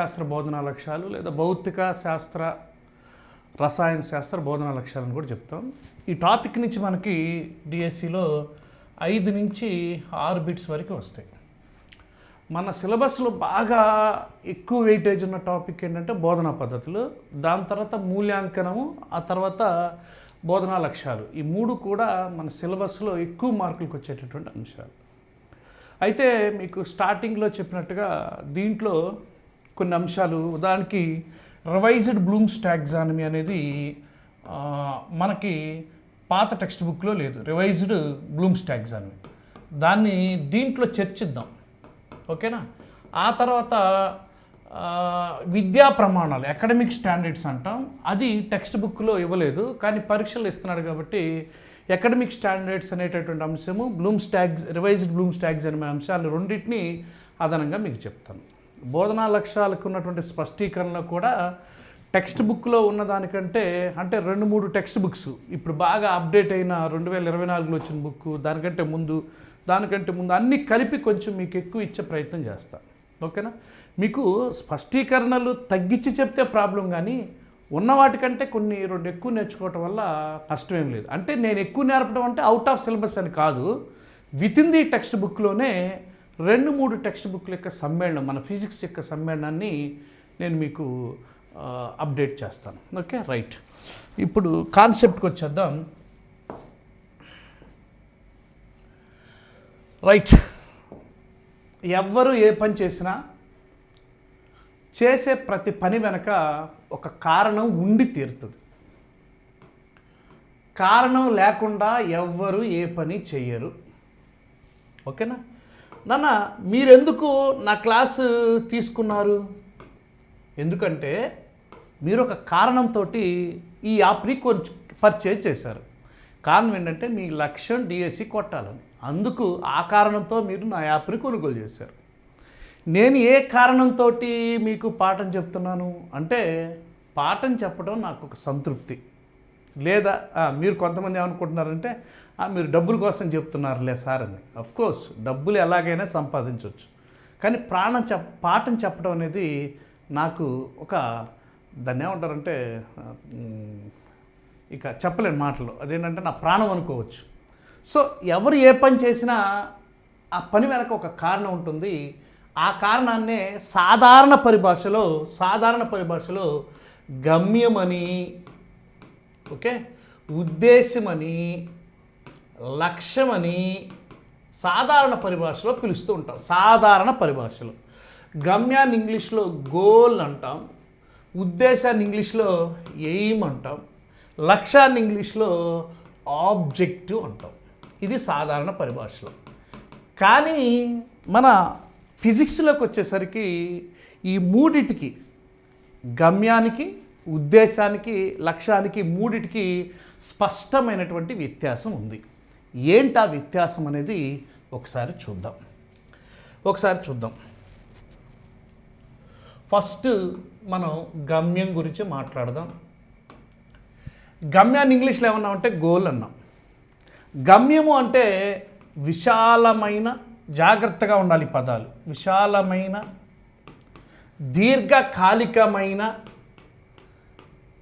శాస్త్ర బోధనా లక్ష్యాలు లేదా భౌతిక శాస్త్ర రసాయన శాస్త్ర బోధనా లక్ష్యాలను కూడా చెప్తాం. ఈ టాపిక్ నుంచి మనకి డిఎస్సిలో ఐదు నుంచి ఆరు బిట్స్ వరకు వస్తాయి. మన సిలబస్లో బాగా ఎక్కువ వెయిటేజ్ ఉన్న టాపిక్ ఏంటంటే బోధనా పద్ధతులు దాని తర్వాత మూల్యాంకనము ఆ తర్వాత బోధనా లక్ష్యాలు. ఈ మూడు కూడా మన సిలబస్లో ఎక్కువ మార్కులకు వచ్చేటటువంటి అంశాలు. అయితే మీకు స్టార్టింగ్లో చెప్పినట్టుగా దీంట్లో కొన్ని అంశాలు. ఉదాహరణకి రివైజ్డ్ బ్లూమ్స్ టాక్సానమీ అనేది మనకి పాత టెక్స్ట్ బుక్లో లేదు. రివైజ్డ్ బ్లూమ్స్ టాక్సానమీ దాన్ని దీంట్లో చర్చిద్దాం. ఓకేనా? ఆ తర్వాత విద్యా ప్రమాణాలు అకాడమిక్ స్టాండర్డ్స్ అంటాం. అది టెక్స్ట్ బుక్లో ఇవ్వలేదు కానీ పరీక్షలు ఇస్తున్నాడు కాబట్టి అకాడమిక్ స్టాండర్డ్స్ అనేటటువంటి అంశము Bloom's tags revised Bloom's tags అనే అంశాలు రెండింటిని అదనంగా మీకు చెప్తాను. బోధనా లక్ష్యాలకు ఉన్నటువంటి స్పష్టీకరణలో కూడా టెక్స్ట్ బుక్లో ఉన్న దానికంటే అంటే రెండు మూడు టెక్స్ట్ బుక్స్. ఇప్పుడు బాగా అప్డేట్ అయిన రెండు వేల ఇరవై నాలుగులో వచ్చిన బుక్ దానికంటే ముందు దానికంటే ముందు అన్నీ కలిపి కొంచెం మీకు ఎక్కువ ఇచ్చే ప్రయత్నం చేస్తా. ఓకేనా? మీకు స్పష్టీకరణలు తగ్గించి చెప్తే ప్రాబ్లం కానీ ఉన్న వాటికంటే కొన్ని రెండు ఎక్కువ నేర్చుకోవటం వల్ల నష్టమేం లేదు. అంటే నేను ఎక్కువ నేర్పడం అంటే అవుట్ ఆఫ్ సిలబస్ అని కాదు. విత్ ఇన్ ది టెక్స్ట్ బుక్లోనే రెండు మూడు టెక్స్ట్ బుక్ల యొక్క సమ్మేళనం మన ఫిజిక్స్ యొక్క సమ్మేళనాన్ని నేను మీకు అప్డేట్ చేస్తాను. Okay right. ఇప్పుడు కాన్సెప్ట్కి వచ్చేద్దాం. రైట్. ఎవ్వరు ఏ పని చేసినా చేసే ప్రతి పని వెనక ఒక కారణం ఉండి తీరుతుంది. కారణం లేకుండా ఎవ్వరు ఏ పని చెయ్యరు. ఓకేనా? నాన్న మీరెందుకు నా క్లాసు తీసుకున్నారు? ఎందుకంటే మీరు ఒక కారణంతో ఈ యాప్ని కొంచెం పర్చేజ్ చేశారు. కారణం ఏంటంటే మీ లక్ష్యం డిఎస్సి కొట్టాలని. అందుకు ఆ కారణంతో మీరు నా యాప్ని కొనుగోలు చేశారు. నేను ఏ కారణంతో మీకు పాఠం చెప్తున్నాను? అంటే పాఠం చెప్పడం నాకు ఒక సంతృప్తి. లేదా మీరు కొంతమంది ఏమనుకుంటున్నారంటే మీరు డబ్బుల కోసం చెప్తున్నారులే సార్ అని. కోర్స్ డబ్బులు ఎలాగైనా సంపాదించవచ్చు కానీ ప్రాణం చెప్ పాఠం చెప్పడం అనేది నాకు ఒక దాన్ని ఏమంటారంటే ఇక చెప్పలేని మాటలు. అదేంటంటే నా ప్రాణం అనుకోవచ్చు. సో ఎవరు ఏ పని చేసినా ఆ పని వెనక ఒక కారణం ఉంటుంది. ఆ కారణాన్నే సాధారణ పరిభాషలో సాధారణ పరిభాషలో గమ్యమని ఓకే ఉద్దేశమని లక్ష్యమని సాధారణ పరిభాషలో పిలుస్తూ ఉంటాం. సాధారణ పరిభాషలో. గమ్యాన్ని ఇంగ్లీష్లో గోల్ అంటాం. ఉద్దేశాన్ని ఇంగ్లీష్లో ఎయిమ్ అంటాం. లక్ష్యాన్ని ఇంగ్లీష్లో ఆబ్జెక్టివ్ అంటాం. ఇది సాధారణ పరిభాషలో. కానీ మన ఫిజిక్స్లోకి వచ్చేసరికి ఈ మూడిటికి గమ్యానికి ఉద్దేశానికి లక్ష్యానికి మూడిటికి స్పష్టమైనటువంటి వ్యత్యాసం ఉంది. ఏంటా వ్యత్యాసం అనేది ఒకసారి చూద్దాం. ఒకసారి చూద్దాం. ఫస్ట్ మనం గమ్యం గురించి మాట్లాడదాం. గమ్యాన్ని ఇంగ్లీష్లో ఏమన్నామంటే గోల్ అన్నాం. గమ్యము అంటే విశాలమైన జాగ్రత్తగా ఉండాలి పదాలు. విశాలమైన దీర్ఘకాలికమైన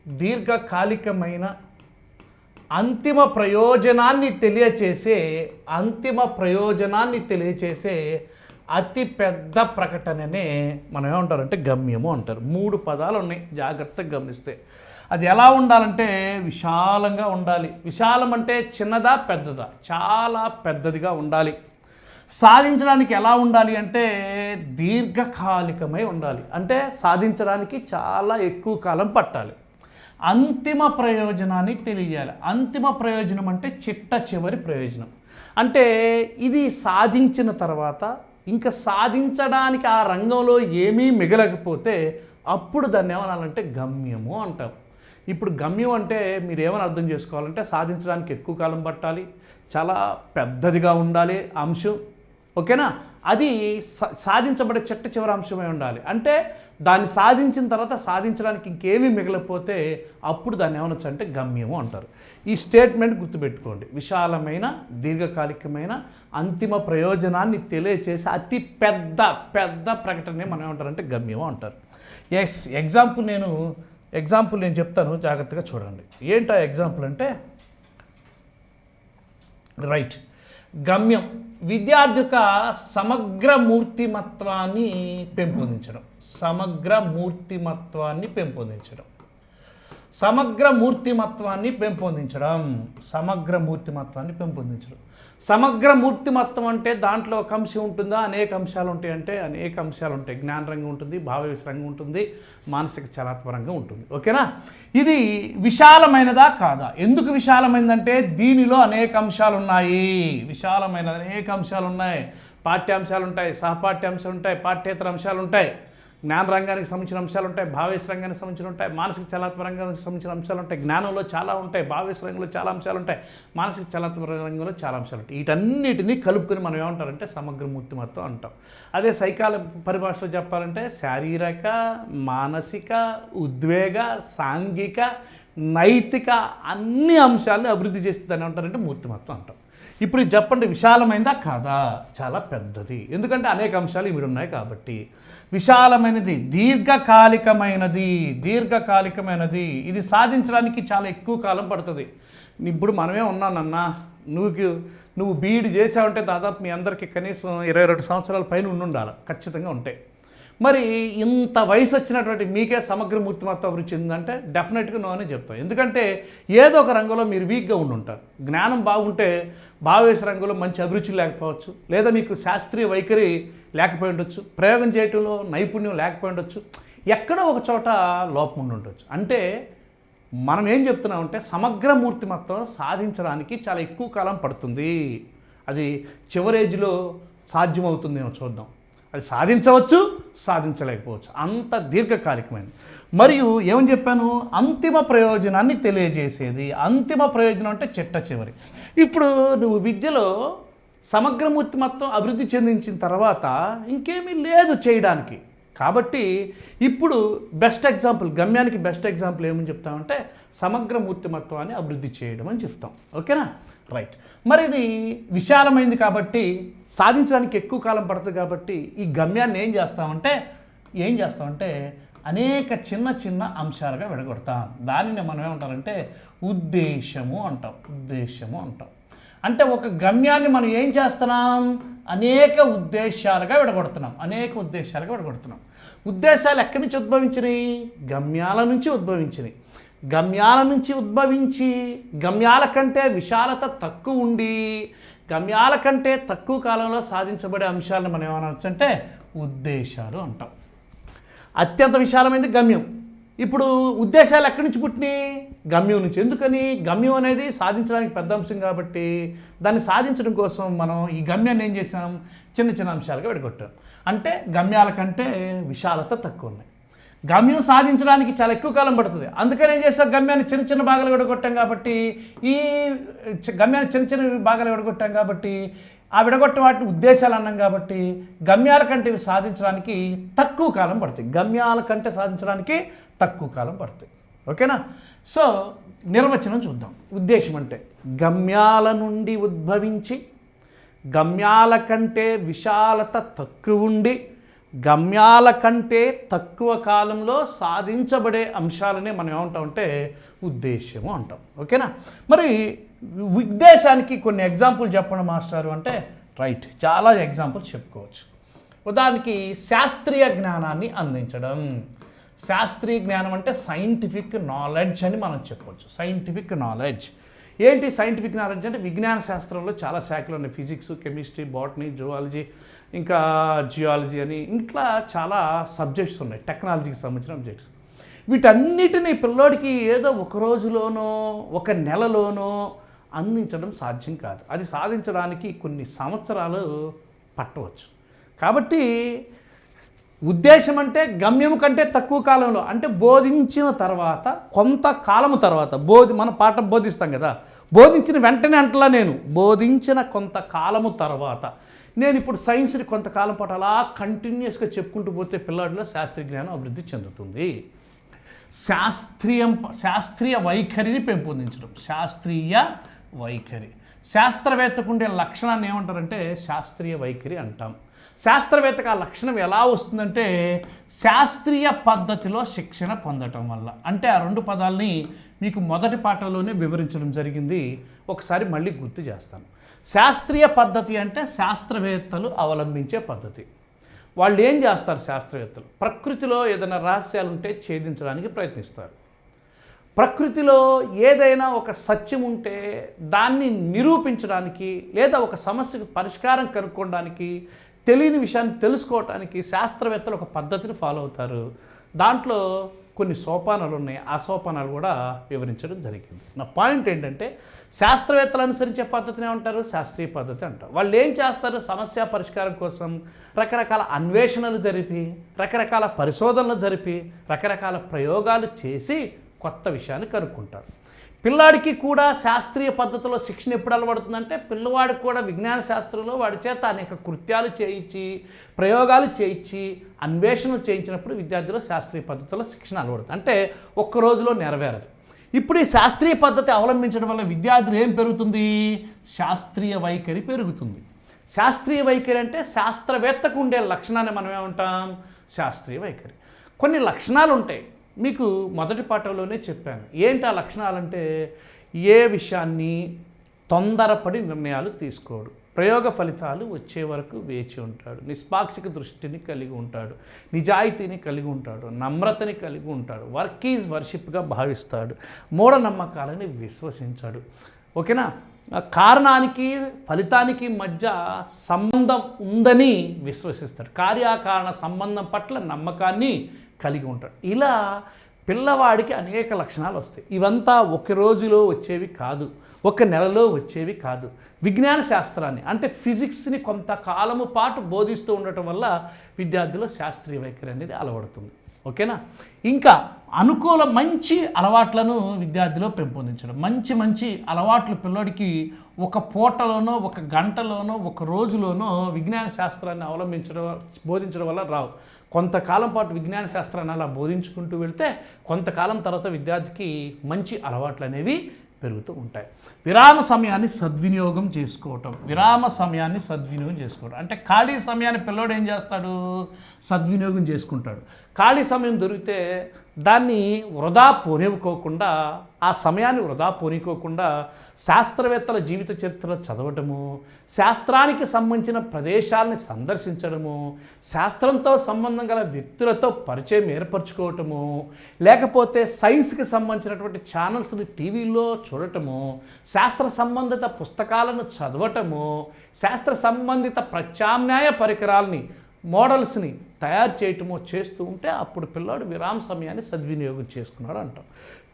దీర్ఘకాలికమైన అంతిమ ప్రయోజనాన్ని తెలియచేసే అంతిమ ప్రయోజనాన్ని తెలియచేసే అతి పెద్ద ప్రకటననే మనం ఏమంటారంటే గమ్యము అంటారు. మూడు పదాలు ఉన్నాయి జాగ్రత్తగా గమనిస్తే. అది ఎలా ఉండాలంటే విశాలంగా ఉండాలి. విశాలం అంటే చిన్నదా పెద్దదా? చాలా పెద్దదిగా ఉండాలి. సాధించడానికి ఎలా ఉండాలి అంటే దీర్ఘకాలికమై ఉండాలి. అంటే సాధించడానికి చాలా ఎక్కువ కాలం పట్టాలి. అంతిమ ప్రయోజనాన్ని తెలియజేయాలి. అంతిమ ప్రయోజనం అంటే చిట్ట చివరి ప్రయోజనం. అంటే ఇది సాధించిన తర్వాత ఇంకా సాధించడానికి ఆ రంగంలో ఏమీ మిగలకపోతే అప్పుడు దాన్ని ఏమనాలంటే గమ్యము అంటాం. ఇప్పుడు గమ్యం అంటే మీరు ఏమని అర్థం చేసుకోవాలంటే సాధించడానికి ఎక్కువ కాలం పట్టాలి చాలా పెద్దదిగా ఉండాలి అంశం. ఓకేనా? అది సా- సాధించబడే చిట్ట చివరి అంశమై ఉండాలి. అంటే దాన్ని సాధించిన తర్వాత సాధించడానికి ఇంకేమీ మిగలకపోతే అప్పుడు దాన్ని ఏమనొచ్చు అంటే గమ్యము అంటారు. ఈ స్టేట్మెంట్ గుర్తుపెట్టుకోండి. విశాలమైన దీర్ఘకాలికమైన అంతిమ ప్రయోజనాన్ని తెలియచేసే అతి పెద్ద పెద్ద ప్రకటనే మనం ఏమంటారంటే గమ్యము అంటారు. ఎస్ ఎగ్జాంపుల్ నేను ఎగ్జాంపుల్ నేను చెప్తాను. జాగ్రత్తగా చూడండి. ఏంటా ఎగ్జాంపుల్ అంటే? రైట్ గమ్యం. విద్యార్థి యొక్క సమగ్ర మూర్తిమత్వాన్ని పెంపొందించడం. సమగ్ర మూర్తిమత్వాన్ని పెంపొందించడం. సమగ్ర మూర్తిమత్వాన్ని పెంపొందించడం. సమగ్ర మూర్తిమత్వాన్ని పెంపొందించడం. సమగ్ర మూర్తిమత్వం అంటే దాంట్లో ఒక అంశం ఉంటుందా? అనేక అంశాలు ఉంటాయి అంటే అనేక అంశాలు ఉంటాయి. జ్ఞాన రంగం ఉంటుంది భావ రంగం ఉంటుంది మానసిక చలాత్మరంగా ఉంటుంది. ఓకేనా? ఇది విశాలమైనదా కాదా? ఎందుకు విశాలమైందంటే దీనిలో అనేక అంశాలు ఉన్నాయి. విశాలమైన అనేక అంశాలు ఉన్నాయి. పాఠ్యాంశాలు ఉంటాయి సహపాఠ్యాంశాలు ఉంటాయి పాఠ్యేతర అంశాలు ఉంటాయి. జ్ఞాన రంగానికి సంబంధించిన అంశాలు ఉంటాయి భావేశ రంగానికి సంబంధించిన ఉంటాయి మానసిక చలాత్మ రంగానికి సంబంధించిన అంశాలు ఉంటాయి జ్ఞానంలో చాలా ఉంటాయి భావేశ రంగంలో చాలా అంశాలు ఉంటాయి మానసిక చలాత్మ రంగంలో చాలా అంశాలు ఉంటాయి వీటన్నిటినీ కలుపుకొని మనం ఏమంటారంటే సమగ్ర మూర్తిమత్వం అంటాం. అదే సైకాల పరిభాషలో చెప్పాలంటే శారీరక మానసిక ఉద్వేగ సాంఘిక నైతిక అన్ని అంశాలను అభివృద్ధి చేస్తుందని అంటారంటే మూర్తిమత్వం అంటాం. ఇప్పుడు ఇది చెప్పండి విశాలమైందా? కాదా. చాలా పెద్దది. ఎందుకంటే అనేక అంశాలు ఇవి ఉన్నాయి కాబట్టి. విశాలమైనది దీర్ఘకాలికమైనది దీర్ఘకాలికమైనది. ఇది సాధించడానికి చాలా ఎక్కువ కాలం పడుతుంది. ఇప్పుడు మనమే ఉన్నానన్నా నువ్వు నువ్వు బీఈడి చేసావంటే దాదాపు మీ అందరికీ కనీసం ఇరవై రెండు సంవత్సరాల పైన ఉండి ఉండాలి ఖచ్చితంగా ఉంటాయి మరి ఇంత వయసు వచ్చినటువంటి మీకే సమగ్ర మాత్రం అభివృద్ధి చెందిందంటే డెఫినెట్గా నో అని చెప్తాం. ఎందుకంటే ఏదో ఒక రంగంలో మీరు వీక్గా ఉండి ఉంటారు జ్ఞానం బాగుంటే భావేశ రంగంలో మంచి అభిరుచి లేకపోవచ్చు. లేదా మీకు శాస్త్రీయ వైఖరి లేకపోయి ఉండొచ్చు. ప్రయోగం చేయటంలో నైపుణ్యం లేకపోయి ఉండొచ్చు. ఎక్కడో ఒక చోట లోపం ఉండి ఉండొచ్చు. అంటే మనం ఏం చెప్తున్నామంటే సమగ్ర మూర్తిమత్వం సాధించడానికి చాలా ఎక్కువ కాలం పడుతుంది. అది చివరేజ్లో సాధ్యమవుతుంది సాధ్యమవుతుందేమో చూద్దాం. అది సాధించవచ్చు సాధించలేకపోవచ్చు. అంత దీర్ఘకాలికమైనది మరియు ఏమని చెప్పాను? అంతిమ ప్రయోజనాన్ని తెలియజేసేది. అంతిమ ప్రయోజనం అంటే చిట్ట చివరి. ఇప్పుడు నువ్వు విద్యలో సమగ్రమూర్తిమత్వం అభివృద్ధి చెందించిన తర్వాత ఇంకేమీ లేదు చేయడానికి. కాబట్టి ఇప్పుడు బెస్ట్ ఎగ్జాంపుల్ గమ్యానికి బెస్ట్ ఎగ్జాంపుల్ ఏమని చెప్తామంటే సమగ్ర మూర్తిమత్వాన్ని అభివృద్ధి చేయడం అని చెప్తాం. ఓకేనా? రైట్. మరి ఇది విశాలమైంది కాబట్టి సాధించడానికి ఎక్కువ కాలం పడుతుంది కాబట్టి ఈ గమ్యాన్ని ఏం చేస్తామంటే ఏం చేస్తామంటే అనేక చిన్న చిన్న అంశాలుగా విడగొడతాం. దానిని మనం ఏమంటారంటే ఉద్దేశము అంటాం. ఉద్దేశము అంటాం. అంటే ఒక గమ్యాన్ని మనం ఏం చేస్తున్నాం? అనేక ఉద్దేశాలుగా విడగొడుతున్నాం. అనేక ఉద్దేశాలుగా విడగొడుతున్నాం. ఉద్దేశాలు ఎక్కడి నుంచి ఉద్భవించినాయి? గమ్యాల నుంచి ఉద్భవించినాయి. గమ్యాల నుంచి ఉద్భవించి గమ్యాల కంటే విశాలత తక్కువ ఉండి గమ్యాల కంటే తక్కువ కాలంలో సాధించబడే అంశాలను మనం ఏమనొచ్చు అంటే ఉద్దేశాలు అంటాం. అత్యంత విశాలమైనది గమ్యం. ఇప్పుడు ఉద్దేశాలు ఎక్కడి నుంచి పుట్టినాయి? గమ్యం నుంచి. ఎందుకని? గమ్యం అనేది సాధించడానికి పెద్ద అంశం కాబట్టి దాన్ని సాధించడం కోసం మనం ఈ గమ్యాన్ని ఏం చేసాం చిన్న చిన్న అంశాలుగా విడగొట్టాం. అంటే గమ్యాల కంటే విశాలత తక్కువ ఉన్నాయి. గమ్యం సాధించడానికి చాలా ఎక్కువ కాలం పడుతుంది. అందుకని ఏం చేస్తాం గమ్యాన్ని చిన్న చిన్న భాగాలు విడగొట్టాం కాబట్టి ఈ చి- గమ్యాన్ని చిన్న చిన్న భాగాలు విడగొట్టాం కాబట్టి ఆ విడగొట్టిన వాటిని ఉద్దేశాలు అన్నాం కాబట్టి గమ్యాల కంటే ఇవి సాధించడానికి తక్కువ కాలం పడుతుంది గమ్యాల కంటే సాధించడానికి తక్కువ కాలం పడుతుంది ఓకేనా? సో నిర్వచనం చూద్దాం. ఉద్దేశం అంటే గమ్యాల నుండి ఉద్భవించి గమ్యాల కంటే విశాలత తక్కువ ఉండి గమ్యాల కంటే తక్కువ కాలంలో సాధించబడే అంశాలనే మనం ఏమంటామంటే ఉద్దేశ్యము అంటాం. ఓకేనా? మరి ఉద్దేశానికి కొన్ని ఎగ్జాంపుల్ చెప్పండి మాస్టారు అంటే రైట్ చాలా ఎగ్జాంపుల్స్ చెప్పుకోవచ్చు. ఉదాహరణకి శాస్త్రీయ జ్ఞానాన్ని అందించడం. శాస్త్రీయ జ్ఞానం అంటే సైంటిఫిక్ నాలెడ్జ్ అని మనం చెప్పవచ్చు సైంటిఫిక్ నాలెడ్జ్. ఏంటి సైంటిఫిక్ నాలెడ్జ్ అంటే విజ్ఞాన శాస్త్రంలో చాలా శాఖలు ఉన్నాయి. ఫిజిక్స్ కెమిస్ట్రీ బాటనీ జువాలజీ ఇంకా జియాలజీ అని ఇట్లా చాలా సబ్జెక్ట్స్ ఉన్నాయి టెక్నాలజీకి సంబంధించిన సబ్జెక్ట్స్ వీటన్నిటిని పిల్లోడికి ఏదో ఒక రోజులోనో ఒక నెలలోనో అందించడం సాధ్యం కాదు. అది సాధించడానికి కొన్ని సంవత్సరాలు పట్టవచ్చు. కాబట్టి ఉద్దేశం అంటే గమ్యం కంటే తక్కువ కాలంలో అంటే బోధించిన తర్వాత కొంత కాలము తర్వాత బోధి మన పాఠం బోధిస్తాం కదా బోధించిన వెంటనే అంటలా నేను బోధించిన కొంత కాలము తర్వాత నేను ఇప్పుడు సైన్స్ని కొంతకాలం పాటు అలా కంటిన్యూస్గా చెప్పుకుంటూ పోతే పిల్లాడిలో శాస్త్రీయ జ్ఞానం అభివృద్ధి చెందుతుంది. శాస్త్రీయం శాస్త్రీయ వైఖరిని పెంపొందించడం. శాస్త్రీయ వైఖరి. శాస్త్రవేత్తకు ఉండే లక్షణాన్ని ఏమంటారంటే శాస్త్రీయ వైఖరి అంటాం. శాస్త్రవేత్తకు ఆ లక్షణం ఎలా వస్తుందంటే శాస్త్రీయ పద్ధతిలో శిక్షణ పొందటం వల్ల. అంటే ఆ రెండు పదాలని మీకు మొదటి పాఠంలోనే వివరించడం జరిగింది. ఒకసారి మళ్ళీ గుర్తు చేస్తాను. శాస్త్రీయ పద్ధతి అంటే శాస్త్రవేత్తలు అవలంబించే పద్ధతి. వాళ్ళు ఏం చేస్తారు శాస్త్రవేత్తలు? ప్రకృతిలో ఏదైనా రహస్యాలు ఉంటే ఛేదించడానికి ప్రయత్నిస్తారు. ప్రకృతిలో ఏదైనా ఒక సత్యం ఉంటే దాన్ని నిరూపించడానికి లేదా ఒక సమస్యకు పరిష్కారం కనుక్కోవడానికి తెలియని విషయాన్ని తెలుసుకోవటానికి శాస్త్రవేత్తలు ఒక పద్ధతిని ఫాలో అవుతారు. దాంట్లో కొన్ని సోపానాలు ఉన్నాయి. ఆ సోపానాలు కూడా వివరించడం జరిగింది. నా పాయింట్ ఏంటంటే శాస్త్రవేత్తలు అనుసరించే పద్ధతిని ఉంటారు శాస్త్రీయ పద్ధతి అంటారు. వాళ్ళు ఏం చేస్తారు? సమస్య పరిష్కారం కోసం రకరకాల అన్వేషణలు జరిపి రకరకాల పరిశోధనలు జరిపి రకరకాల ప్రయోగాలు చేసి కొత్త విషయాన్ని కనుక్కుంటారు. పిల్లాడికి కూడా శాస్త్రీయ పద్ధతిలో శిక్షణ ఎప్పుడు అలవడుతుందంటే పిల్లవాడికి కూడా విజ్ఞాన శాస్త్రంలో వాడి చేత అనేక కృత్యాలు చేయించి ప్రయోగాలు చేయించి అన్వేషణలు చేయించినప్పుడు విద్యార్థులు శాస్త్రీయ పద్ధతిలో శిక్షణ అలవడుతుంది. అంటే ఒక్క రోజులో నెరవేరదు. ఇప్పుడు ఈ శాస్త్రీయ పద్ధతి అవలంబించడం వల్ల విద్యార్థులు ఏం పెరుగుతుంది? శాస్త్రీయ వైఖరి పెరుగుతుంది. శాస్త్రీయ వైఖరి అంటే శాస్త్రవేత్తకు ఉండే లక్షణాన్ని మనం ఏమంటాం? శాస్త్రీయ వైఖరి. కొన్ని లక్షణాలు ఉంటాయి మీకు మొదటి పాఠంలోనే చెప్పాను. ఏంటి ఆ లక్షణాలంటే ఏ విషయాన్ని తొందరపడి నిర్ణయాలు తీసుకోడు. ప్రయోగ ఫలితాలు వచ్చే వరకు వేచి ఉంటాడు. నిష్పాక్షిక దృష్టిని కలిగి ఉంటాడు. నిజాయితీని కలిగి ఉంటాడు. నమ్రతని కలిగి ఉంటాడు. వర్క్ ఈజ్ వర్షిప్గా భావిస్తాడు. మూఢనమ్మకాలని విశ్వసించాడు. ఓకేనా? కారణానికి ఫలితానికి మధ్య సంబంధం ఉందని విశ్వసిస్తాడు. కార్యకారణ సంబంధం పట్ల నమ్మకాన్ని కలిగి ఉంటాడు. ఇలా పిల్లవాడికి అనేక లక్షణాలు వస్తాయి. ఇవంతా ఒక రోజులో వచ్చేవి కాదు. ఒక నెలలో వచ్చేవి కాదు. విజ్ఞాన శాస్త్రాన్ని అంటే ఫిజిక్స్ని కొంతకాలము పాటు బోధిస్తూ ఉండటం వల్ల విద్యార్థుల శాస్త్రీయ వైఖరి అనేది అలవడుతుంది. ఓకేనా? ఇంకా అనుకూల మంచి అలవాట్లను విద్యార్థిలో పెంపొందించడం. మంచి మంచి అలవాట్లు పిల్లోడికి ఒక పూటలోనో ఒక గంటలోనో ఒక రోజులోనో విజ్ఞాన శాస్త్రాన్ని అవలంబించడం బోధించడం వల్ల రావు. కొంతకాలం పాటు విజ్ఞాన శాస్త్రాన్ని అలా బోధించుకుంటూ వెళ్తే కొంతకాలం తర్వాత విద్యార్థికి మంచి అలవాట్లు అనేవి పెరుగుతూ ఉంటాయి. విరామ సమయాన్ని సద్వినియోగం చేసుకోవటం. విరామ సమయాన్ని సద్వినియోగం చేసుకోవటం. అంటే ఖాళీ సమయాన్ని పిల్లోడు ఏం చేస్తాడు? సద్వినియోగం చేసుకుంటాడు. ఖాళీ సమయం దొరికితే దాన్ని వృధా పోనివ్వకోకుండా ఆ సమయాన్ని వృధా పోనికోకుండా శాస్త్రవేత్తల జీవిత చరిత్ర చదవటము శాస్త్రానికి సంబంధించిన ప్రదేశాలని సందర్శించడము శాస్త్రంతో సంబంధం గల వ్యక్తులతో పరిచయం ఏర్పరచుకోవటము లేకపోతే సైన్స్కి సంబంధించినటువంటి ఛానల్స్ని టీవీలో చూడటము శాస్త్ర సంబంధిత పుస్తకాలను చదవటము శాస్త్ర సంబంధిత ప్రత్యామ్నాయ పరికరాలని మోడల్స్ని తయారు చేయటమో చేస్తూ ఉంటే అప్పుడు పిల్లవాడు విరామ సమయాన్ని సద్వినియోగం చేసుకున్నాడు అంటాం.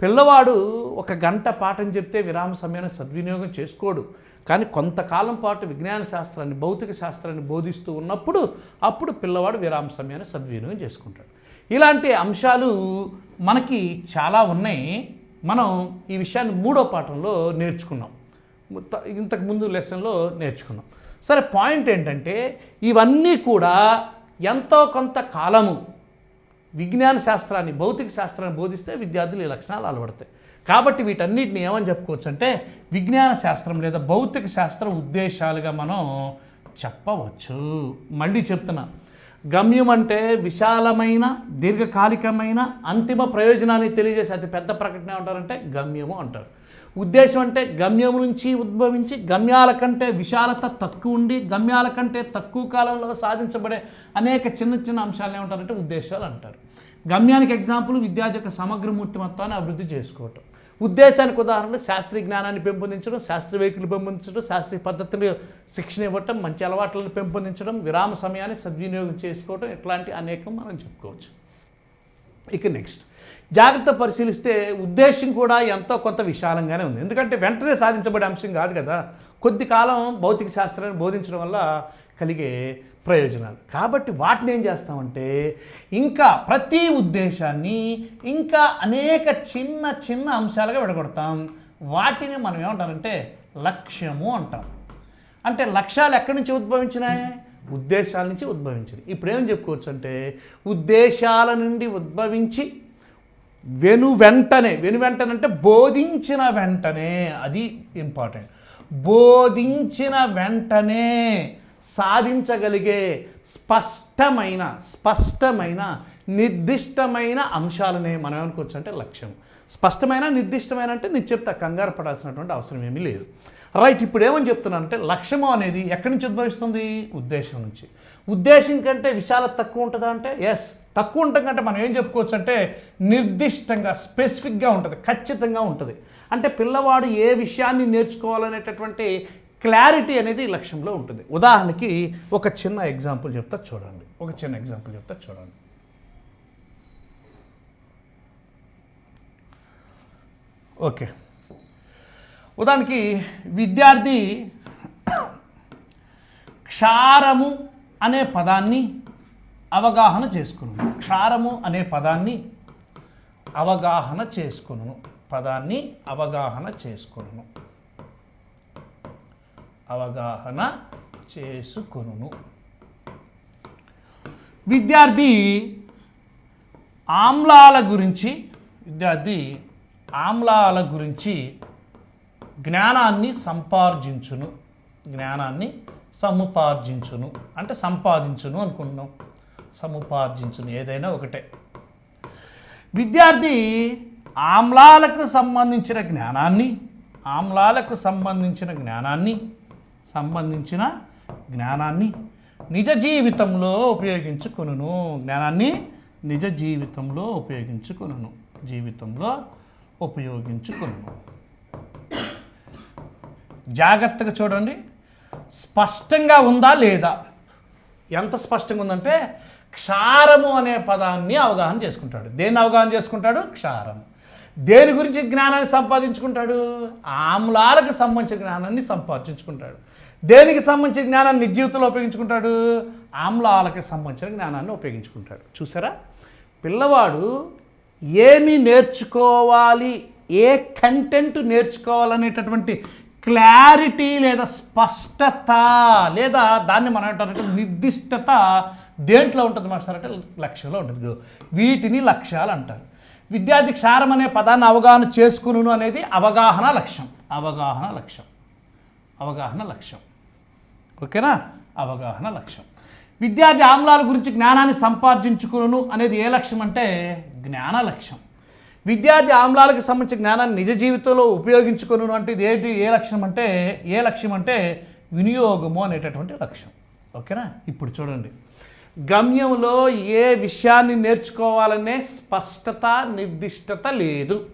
పిల్లవాడు ఒక గంట పాఠం చెప్తే విరామ సమయాన్ని సద్వినియోగం చేసుకోడు. కానీ కొంతకాలం పాటు విజ్ఞాన శాస్త్రాన్ని భౌతిక శాస్త్రాన్ని బోధిస్తూ ఉన్నప్పుడు అప్పుడు పిల్లవాడు విరామ సమయాన్ని సద్వినియోగం చేసుకుంటాడు. ఇలాంటి అంశాలు మనకి చాలా ఉన్నాయి. మనం ఈ విషయాన్ని మూడో పాఠంలో నేర్చుకున్నాం. ఇంతకుముందు లెసన్లో నేర్చుకున్నాం. సరే పాయింట్ ఏంటంటే ఇవన్నీ కూడా ఎంతో కొంత కాలము విజ్ఞాన శాస్త్రాన్ని భౌతిక శాస్త్రాన్ని బోధిస్తే విద్యార్థులు ఈ లక్షణాలు అలవడతాయి. కాబట్టి వీటన్నిటిని ఏమని చెప్పుకోవచ్చు అంటే విజ్ఞాన శాస్త్రం లేదా భౌతిక శాస్త్ర ఉద్దేశాలుగా మనం చెప్పవచ్చు. మళ్ళీ చెప్తున్నా గమ్యం అంటే విశాలమైన దీర్ఘకాలికమైన అంతిమ ప్రయోజనాన్ని తెలియజేసే అతి పెద్ద ప్రకటన ఏమంటారంటే గమ్యము అంటారు. ఉద్దేశం అంటే గమ్యం నుంచి ఉద్భవించి గమ్యాల కంటే విశాలత తక్కువ ఉండి గమ్యాల కంటే తక్కువ కాలంలో సాధించబడే అనేక చిన్న చిన్న అంశాలు ఏమంటారంటే ఉద్దేశాలు అంటారు. గమ్యానికి ఎగ్జాంపుల్ విద్యార్థి యొక్క సమగ్ర మూర్తిమత్వాన్ని అభివృద్ధి చేసుకోవటం. ఉద్దేశానికి ఉదాహరణ శాస్త్రీయ జ్ఞానాన్ని పెంపొందించడం శాస్త్రీయ వైఖరిని పెంపొందించడం శాస్త్రీయ పద్ధతులు శిక్షణ ఇవ్వటం మంచి అలవాట్లను పెంపొందించడం విరామ సమయాన్ని సద్వినియోగం చేసుకోవటం ఇట్లాంటి అనేకం మనం చెప్పుకోవచ్చు. ఇక నెక్స్ట్. జాగ్రత్త పరిశీలిస్తే ఉద్దేశం కూడా ఎంతో కొంత విశాలంగానే ఉంది. ఎందుకంటే వెంటనే సాధించబడే అంశం కాదు కదా. కొద్ది కాలం భౌతిక శాస్త్రాన్ని బోధించడం వల్ల కలిగే ప్రయోజనాలు. కాబట్టి వాటిని ఏం చేస్తామంటే ఇంకా ప్రతి ఉద్దేశాన్ని ఇంకా అనేక చిన్న చిన్న అంశాలుగా విడగొడతాం. వాటిని మనం ఏమంటారంటే లక్ష్యము అంటాం. అంటే లక్ష్యాలు ఎక్కడి నుంచి ఉద్భవించినాయి? ఉద్దేశాల నుంచి ఉద్భవించినాయి. ఇప్పుడు ఏం చెప్పుకోవచ్చు అంటే ఉద్దేశాల నుండి ఉద్భవించి వెను వెంటనే వెను వెంటనే అంటే బోధించిన వెంటనే అది ఇంపార్టెంట్ బోధించిన వెంటనే సాధించగలిగే స్పష్టమైన స్పష్టమైన నిర్దిష్టమైన అంశాలనే మనం ఏమనుకోవచ్చు అంటే లక్ష్యం. స్పష్టమైన నిర్దిష్టమైన అంటే నేను చెప్తా కంగారు పడాల్సినటువంటి అవసరం ఏమీ లేదు. రైట్ ఇప్పుడు ఏమని చెప్తున్నానంటే లక్ష్యము అనేది ఎక్కడి నుంచి ఉద్భవిస్తుంది? ఉద్దేశం నుంచి. ఉద్దేశం కంటే విశాల తక్కువ ఉంటుందా అంటే? ఎస్ తక్కువ ఉండటం కంటే మనం ఏం చెప్పుకోవచ్చు అంటే నిర్దిష్టంగా స్పెసిఫిక్గా ఉంటుంది ఖచ్చితంగా ఉంటుంది. అంటే పిల్లవాడు ఏ విషయాన్ని నేర్చుకోవాలనేటటువంటి క్లారిటీ అనేది లక్ష్యంలో ఉంటుంది. ఉదాహరణకి ఒక చిన్న ఎగ్జాంపుల్ చెప్తా చూడండి. ఒక చిన్న ఎగ్జాంపుల్ చెప్తా చూడండి. ఓకే. ఉదాహరణకి విద్యార్థి క్షారము అనే పదాన్ని అవగాహన చేసుకును. క్షారము అనే పదాన్ని అవగాహన చేసుకును. పదాన్ని అవగాహన చేసుకును. అవగాహన చేసుకును. విద్యార్థి ఆమ్లాల గురించి విద్యార్థి ఆమ్లాల గురించి జ్ఞానాన్ని సంపార్జించును. జ్ఞానాన్ని సముపార్జించును. అంటే సంపాదించును అనుకుంటున్నాం. సముపార్జించును ఏదైనా ఒకటే. విద్యార్థి ఆమ్లాలకు సంబంధించిన జ్ఞానాన్ని ఆమ్లాలకు సంబంధించిన జ్ఞానాన్ని సంబంధించిన జ్ఞానాన్ని నిజ జీవితంలో ఉపయోగించుకొనును. జ్ఞానాన్ని నిజ జీవితంలో ఉపయోగించుకొనును. జీవితంలో ఉపయోగించుకును జాగ్రత్తగా చూడండి. స్పష్టంగా ఉందా లేదా? ఎంత స్పష్టంగా ఉందంటే క్షారము అనే పదాన్ని అవగాహన చేసుకుంటాడు. దేన్ని అవగాహన చేసుకుంటాడు? క్షారం. దేని గురించి జ్ఞానాన్ని సంపాదించుకుంటాడు? ఆమ్లాలకు సంబంధించిన జ్ఞానాన్ని సంపాదించుకుంటాడు. దేనికి సంబంధించిన జ్ఞానాన్ని నిజ జీవితంలో ఉపయోగించుకుంటాడు? ఆమ్లాలకు సంబంధించిన జ్ఞానాన్ని ఉపయోగించుకుంటాడు. చూసారా? పిల్లవాడు ఏమి నేర్చుకోవాలి? ఏ కంటెంట్ నేర్చుకోవాలనేటటువంటి క్లారిటీ లేదా స్పష్టత లేదా దాన్ని మనం ఏంటంటే నిర్దిష్టత దేంట్లో ఉంటుంది మాస్టర్ అంటే లక్ష్యంలో ఉంటుంది. వీటిని లక్ష్యాలు అంటారు. విద్యార్థి క్షారం అనే పదాన్ని అవగాహన చేసుకును అనేది అవగాహన లక్ష్యం. అవగాహన లక్ష్యం. అవగాహన లక్ష్యం. ఓకేనా? అవగాహన లక్ష్యం. విద్యార్థి ఆమ్లాల గురించి జ్ఞానాన్ని సంపాదించుకును అనేది ఏ లక్ష్యం అంటే? జ్ఞాన లక్ష్యం. విద్యార్థి ఆమ్లాలకు సంబంధించిన జ్ఞానాన్ని నిజ జీవితంలో ఉపయోగించుకును అంటే ఏంటి? ఏ లక్ష్యం అంటే ఏ లక్ష్యం అంటే వినియోగము అనేటటువంటి లక్ష్యం. ఓకేనా? ఇప్పుడు చూడండి. గమ్యంలో ఏ విషయాన్ని నేర్చుకోవాలనే స్పష్టత నిర్దిష్టత లేదు.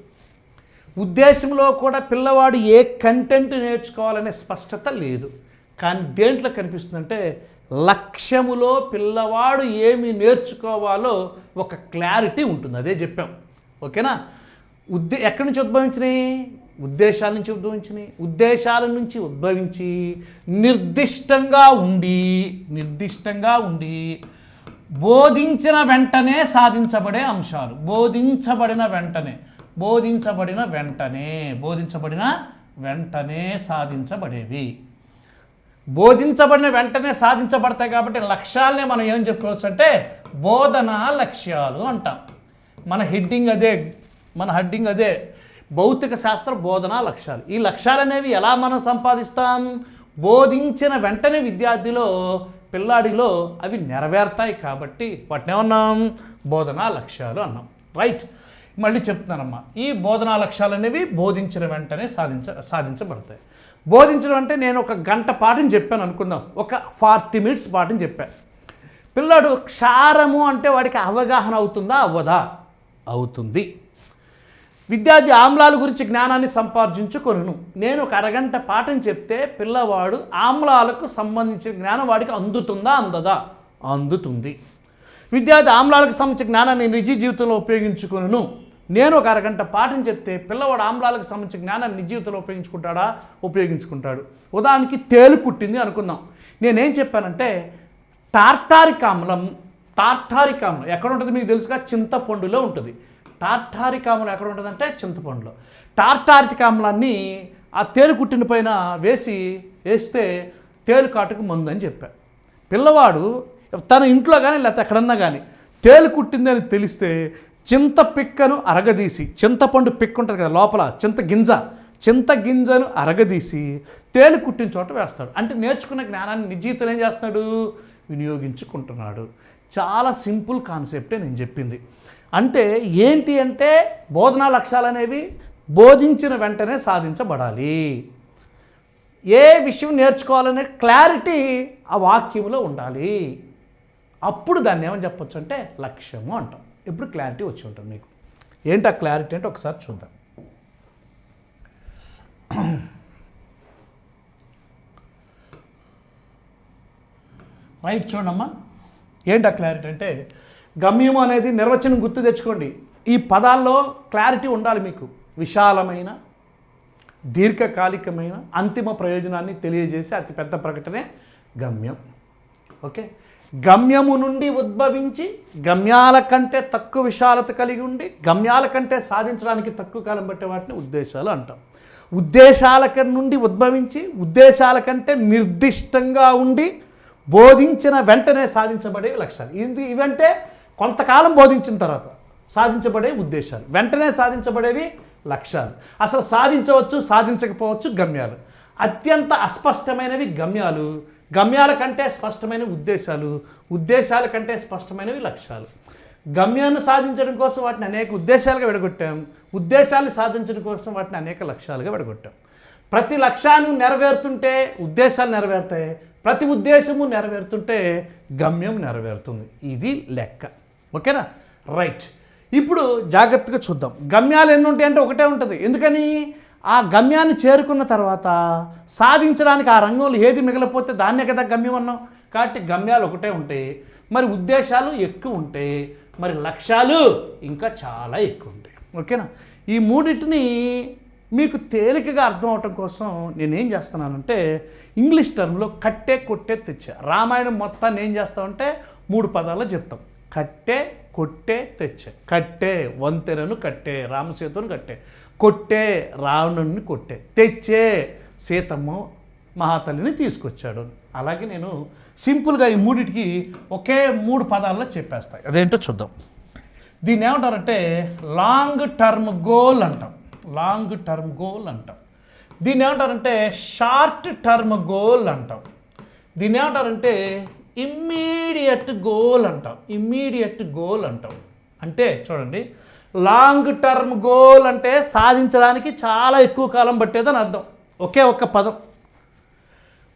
ఉద్దేశంలో కూడా పిల్లవాడు ఏ కంటెంట్ నేర్చుకోవాలనే స్పష్టత లేదు. కానీ దేంట్లో కనిపిస్తుందంటే లక్ష్యములో పిల్లవాడు ఏమి నేర్చుకోవాలో ఒక క్లారిటీ ఉంటుంది. అదే చెప్పాం. ఓకేనా? ఉద్దే ఎక్కడి నుంచి ఉద్భవించినాయి? ఉద్దేశాల నుంచి ఉద్భవించినాయి. ఉద్దేశాల నుంచి ఉద్భవించి నిర్దిష్టంగా ఉండి నిర్దిష్టంగా ఉండి బోధించిన వెంటనే సాధించబడే అంశాలు. బోధించబడిన వెంటనే బోధించబడిన వెంటనే బోధించబడిన వెంటనే సాధించబడేవి. బోధించబడిన వెంటనే సాధించబడతాయి కాబట్టి లక్ష్యాలనే మనం ఏం చెప్పుకోవచ్చు అంటే బోధన లక్ష్యాలు అంటాం. మన హెడ్డింగ్ అదే మన హెడ్డింగ్ అదే. భౌతిక శాస్త్ర బోధనా లక్ష్యాలు. ఈ లక్ష్యాలు అనేవి ఎలా మనం సంపాదిస్తాం? బోధించిన వెంటనే విద్యార్థిలో పిల్లాడిలో అవి నెరవేరుతాయి కాబట్టి వాటిని ఏమన్నాం? బోధనా లక్ష్యాలు అన్నాం. రైట్. మళ్ళీ చెప్తున్నానమ్మా. ఈ బోధనా లక్ష్యాలు అనేవి బోధించిన వెంటనే సాధించ సాధించబడతాయి. బోధించడం అంటే నేను ఒక గంట పాఠం చెప్పాను అనుకుందాం. ఒక ఫార్టీ మినిట్స్ పాఠం చెప్పాను పిల్లాడు క్షారము అంటే వాడికి అవగాహన అవుతుందా? అవ్వదా? అవుతుంది. విద్యార్థి ఆమ్లాల గురించి జ్ఞానాన్ని సంపాదించుకొనును నేను ఒక అరగంట పాఠం చెప్తే పిల్లవాడు ఆమ్లాలకు సంబంధించిన జ్ఞానం వాడికి అందుతుందా అందదా? అందుతుంది. విద్యార్థి ఆమ్లాలకు సంబంధించిన జ్ఞానాన్ని నిజ జీవితంలో ఉపయోగించుకొను నేను ఒక అరగంట పాఠం చెప్తే పిల్లవాడు ఆమ్లాలకు సంబంధించిన జ్ఞానాన్ని నిజ జీవితంలో ఉపయోగించుకుంటాడా? ఉపయోగించుకుంటాడు. ఉదాహరణకి తేలు కుట్టింది అనుకుందాం. నేనేం చెప్పానంటే టార్టారిక్ ఆమ్లం టార్టారిక్ ఆమ్లం ఎక్కడ ఉంటుంది మీకు తెలుసుగా? చింతపండులో ఉంటుంది. టార్టారిక్ ఆమ్లం ఎక్కడ ఉంటుందంటే చింతపండులో. టార్టారిక్ ఆమ్లాన్ని ఆ తేలు కుట్టిన పైన వేసి వేస్తే తేలుకాటుకు మందు అని చెప్పా పిల్లవాడు తన ఇంట్లో కానీ లేకపోతే ఎక్కడన్నా కానీ తేలు కుట్టిందని తెలిస్తే చింత పిక్కను అరగదీసి చింతపండు పిక్ ఉంటుంది కదా లోపల చింత గింజ చింత గింజను అరగదీసి తేలు కుట్టిన చోట వేస్తాడు. అంటే నేర్చుకున్న జ్ఞానాన్ని నిజ ఏం చేస్తాడు వినియోగించుకుంటున్నాడు. చాలా సింపుల్ కాన్సెప్టే నేను చెప్పింది. అంటే ఏంటి అంటే బోధనా లక్ష్యాలు అనేవి బోధించిన వెంటనే సాధించబడాలి. ఏ విషయం నేర్చుకోవాలనే క్లారిటీ ఆ వాక్యంలో ఉండాలి. అప్పుడు దాన్ని ఏమని చెప్పొచ్చు అంటే లక్ష్యము అంటాం. ఇప్పుడు క్లారిటీ వచ్చి ఉంటుంది మీకు? ఏంటి ఆ క్లారిటీ అంటే ఒకసారి చూద్దాం. రైట్ చూడమ్మా ఏంటి ఆ క్లారిటీ అంటే గమ్యం అనేది నిర్వచనం గుర్తు తెచ్చుకోండి. ఈ పదాల్లో క్లారిటీ ఉండాలి మీకు. విశాలమైన దీర్ఘకాలికమైన అంతిమ ప్రయోజనాన్ని తెలియజేసే అతిపెద్ద ప్రకటనే గమ్యం. ఓకే? గమ్యము నుండి ఉద్భవించి గమ్యాల కంటే తక్కువ విశాలత కలిగి ఉండి గమ్యాల కంటే సాధించడానికి తక్కువ కాలం పట్టే వాటిని ఉద్దేశాలు అంటాం. ఉద్దేశాల నుండి ఉద్భవించి ఉద్దేశాల కంటే నిర్దిష్టంగా ఉండి బోధించిన వెంటనే సాధించబడే లక్ష్యాలు. ఇది ఇవంటే కొంతకాలం బోధించిన తర్వాత సాధించబడే ఉద్దేశాలు. వెంటనే సాధించబడేవి లక్ష్యాలు. అసలు సాధించవచ్చు సాధించకపోవచ్చు గమ్యాలు. అత్యంత అస్పష్టమైనవి గమ్యాలు. గమ్యాల కంటే స్పష్టమైన ఉద్దేశాలు. ఉద్దేశాల కంటే స్పష్టమైనవి లక్ష్యాలు. గమ్యాన్ని సాధించడం కోసం వాటిని అనేక ఉద్దేశాలుగా విడగొట్టాం. ఉద్దేశాలను సాధించడం కోసం వాటిని అనేక లక్ష్యాలుగా విడగొట్టాం. ప్రతి లక్ష్యాన్ని నెరవేరుతుంటే ఉద్దేశాలు నెరవేరుతాయి. ప్రతి ఉద్దేశము నెరవేరుతుంటే గమ్యం నెరవేరుతుంది. ఇది లెక్క. ఓకేనా? రైట్. ఇప్పుడు జాగ్రత్తగా చూద్దాం. గమ్యాలు ఎన్ని ఉంటాయి అంటే ఒకటే ఉంటుంది. ఎందుకని? ఆ గమ్యాన్ని చేరుకున్న తర్వాత సాధించడానికి ఆ రంగంలో ఏది మిగిలిపోతే దాన్నే కదా గమ్యం అన్నాం. కాబట్టి గమ్యాలు ఒకటే ఉంటాయి. మరి ఉద్దేశాలు ఎక్కువ ఉంటాయి. మరి లక్ష్యాలు ఇంకా చాలా ఎక్కువ ఉంటాయి. ఓకేనా? ఈ మూడింటిని మీకు తేలికగా అర్థం అవటం కోసం నేనేం చేస్తున్నానంటే ఇంగ్లీష్ టర్మ్లో కట్టే కొట్టే తెచ్చా. రామాయణం మొత్తాన్ని ఏం చేస్తామంటే మూడు పదాల్లో చెప్తాం. కట్టే కొట్టే తెచ్చే. కట్టే వంతెనను కట్టే రామసేతును కట్టే. కొట్టే రావణుని కొట్టే. తెచ్చే సీతమ్మ మహాతల్లిని తీసుకొచ్చాడు. అలాగే నేను సింపుల్గా ఈ మూడిటికి ఒకే మూడు పదాల్లో చెప్పేస్తాయి. అదేంటో చూద్దాం. దీన్ని ఏమంటారంటే లాంగ్ టర్మ్ గోల్ అంటాం. లాంగ్ టర్మ్ గోల్ అంటాం. దీన్ని ఏమంటారంటే షార్ట్ టర్మ్ గోల్ అంటాం. దీన్ని ఏమంటారంటే ఇమ్మీడియట్ గోల్ అంటాం. ఇమ్మీడియట్ గోల్ అంటాం. అంటే చూడండి లాంగ్ టర్మ్ గోల్ అంటే సాధించడానికి చాలా ఎక్కువ కాలం పట్టేదని అర్థం. ఒకే ఒక్క పదం.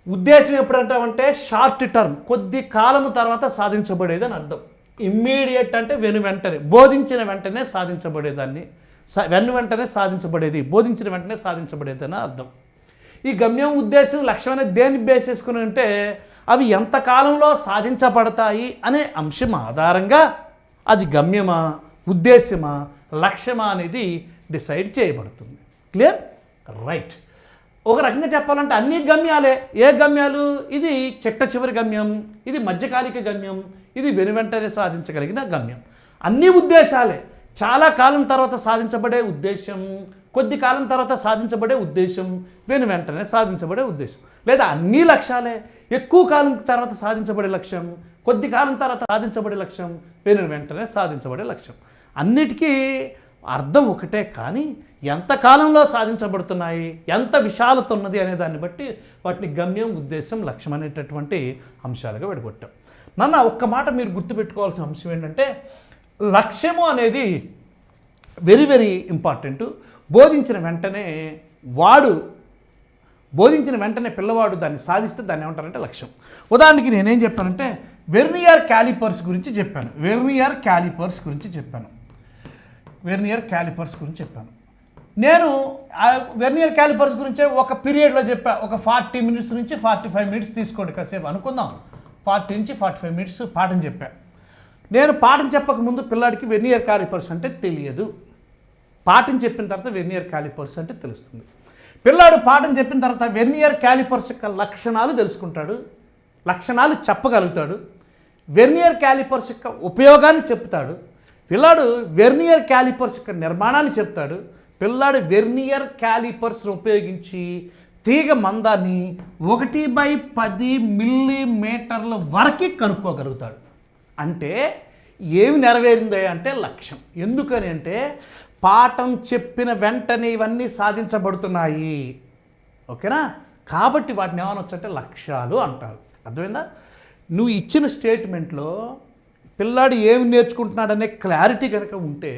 ఉద్దేశం ఎప్పుడంటామంటే షార్ట్ టర్మ్ కొద్ది కాలం తర్వాత సాధించబడేదని అర్థం. ఇమ్మీడియట్ అంటే వెను వెంటనే బోధించిన వెంటనే సాధించబడేదాన్ని. వెన్ను వెంటనే సాధించబడేది బోధించిన వెంటనే సాధించబడేది అని అర్థం. ఈ గమ్యం ఉద్దేశం లక్ష్యం అనేది దేన్ని బేస్ చేసుకుని అంటే అవి ఎంత కాలంలో సాధించబడతాయి అనే అంశం ఆధారంగా అది గమ్యమా ఉద్దేశ్యమా లక్ష్యమా అనేది డిసైడ్ చేయబడుతుంది. క్లియర్ రైట్ ఒక రకంగా చెప్పాలంటే అన్ని గమ్యాలే. ఏ గమ్యాలు? ఇది చిట్ట చివరి గమ్యం ఇది మధ్యకాలిక గమ్యం ఇది వెనువెంటనే సాధించగలిగిన గమ్యం. అన్ని ఉద్దేశాలే. చాలా కాలం తర్వాత సాధించబడే ఉద్దేశం కొద్ది కాలం తర్వాత సాధించబడే ఉద్దేశం వెను వెంటనే సాధించబడే ఉద్దేశం. లేదా అన్ని లక్ష్యాలే ఎక్కువ కాలం తర్వాత సాధించబడే లక్ష్యం కొద్ది కాలం తర్వాత సాధించబడే లక్ష్యం వెను వెంటనే సాధించబడే లక్ష్యం. అన్నిటికీ అర్థం ఒకటే కానీ ఎంత కాలంలో సాధించబడుతున్నాయి ఎంత విశాలత ఉన్నది అనే దాన్ని బట్టి వాటిని గమ్యం ఉద్దేశం లక్ష్యం అనేటటువంటి అంశాలుగా విడగొట్టాం. నన్న ఒక్క మాట మీరు గుర్తుపెట్టుకోవాల్సిన అంశం ఏంటంటే లక్ష్యము అనేది వెరీ వెరీ ఇంపార్టెంట్ బోధించిన వెంటనే వాడు బోధించిన వెంటనే పిల్లవాడు దాన్ని సాధిస్తే దాన్ని ఏమంటారంటే లక్ష్యం. ఉదాహరణకి నేనేం చెప్పానంటే వెర్నియర్ క్యాలిపర్స్ గురించి చెప్పాను. వెర్నియర్ క్యాలిపర్స్ గురించి చెప్పాను. వెర్నియర్ క్యాలిపర్స్ గురించి చెప్పాను. నేను వెర్నియర్ క్యాలిపర్స్ గురించే ఒక పీరియడ్లో చెప్పా. ఒక ఫార్టీ మినిట్స్ నుంచి ఫార్టీ ఫైవ్ మినిట్స్ తీసుకోండి కాసేపు అనుకుందాం. ఫార్టీ నుంచి ఫార్టీ ఫైవ్ మినిట్స్ పాఠం చెప్పాను నేను పాఠం చెప్పక ముందు పిల్లాడికి వెన్నియర్ క్యాలిపర్స్ అంటే తెలియదు. పాఠం చెప్పిన తర్వాత వెర్నియర్ క్యాలిపర్స్ అంటే తెలుస్తుంది. పిల్లాడు పాఠం చెప్పిన తర్వాత వెర్నియర్ క్యాలిపర్స్ యొక్క లక్షణాలు తెలుసుకుంటాడు. లక్షణాలు చెప్పగలుగుతాడు. వెర్నియర్ క్యాలిపర్స్ యొక్క ఉపయోగాన్ని చెప్తాడు. పిల్లాడు వెర్నియర్ క్యాలిపర్స్ యొక్క నిర్మాణాన్ని చెప్తాడు. పిల్లాడు వెర్నియర్ క్యాలిపర్స్ను ఉపయోగించి తీగ మందాన్ని ఒకటి బై పది మిల్లీమీటర్ల వరకు కనుక్కోగలుగుతాడు. అంటే ఏమి నెరవేరింది అంటే లక్ష్యం. ఎందుకని అంటే పాఠం చెప్పిన వెంటనే ఇవన్నీ సాధించబడుతున్నాయి. ఓకేనా? కాబట్టి వాటిని ఏమనొచ్చంటే లక్ష్యాలు అంటారు. అర్థమైందా? నువ్వు ఇచ్చిన స్టేట్మెంట్లో పిల్లాడు ఏమి నేర్చుకుంటున్నాడనే క్లారిటీ కనుక ఉంటే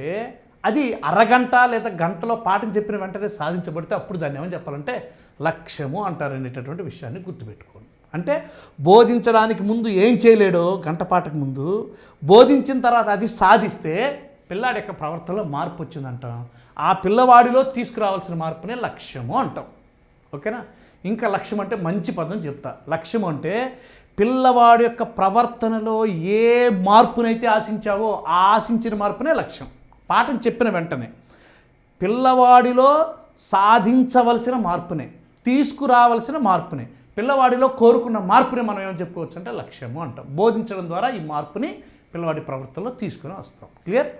అది అరగంట లేదా గంటలో పాఠం చెప్పిన వెంటనే సాధించబడితే అప్పుడు దాన్ని ఏమని చెప్పాలంటే లక్ష్యము అంటారు అనేటటువంటి విషయాన్ని గుర్తుపెట్టుకోండి. అంటే బోధించడానికి ముందు ఏం చేయలేడో గంటపాటకు ముందు బోధించిన తర్వాత అది సాధిస్తే పిల్లాడి యొక్క ప్రవర్తనలో మార్పు వచ్చిందంటాం. ఆ పిల్లవాడిలో తీసుకురావాల్సిన మార్పునే లక్ష్యము అంటాం. ఓకేనా? ఇంకా లక్ష్యం అంటే మంచి పదం చెప్తా. లక్ష్యం అంటే పిల్లవాడి యొక్క ప్రవర్తనలో ఏ మార్పునైతే ఆశించావో ఆ ఆశించిన మార్పునే లక్ష్యం. పాఠం చెప్పిన వెంటనే. పిల్లవాడిలో సాధించవలసిన మార్పునే తీసుకురావలసిన మార్పునే పిల్లవాడిలో కోరుకున్న మార్పుని మనం ఏం చెప్పుకోవచ్చు అంటే లక్ష్యము అంటాం. బోధించడం ద్వారా ఈ మార్పుని పిల్లవాడి ప్రవర్తనలో తీసుకుని వస్తాం. క్లియర్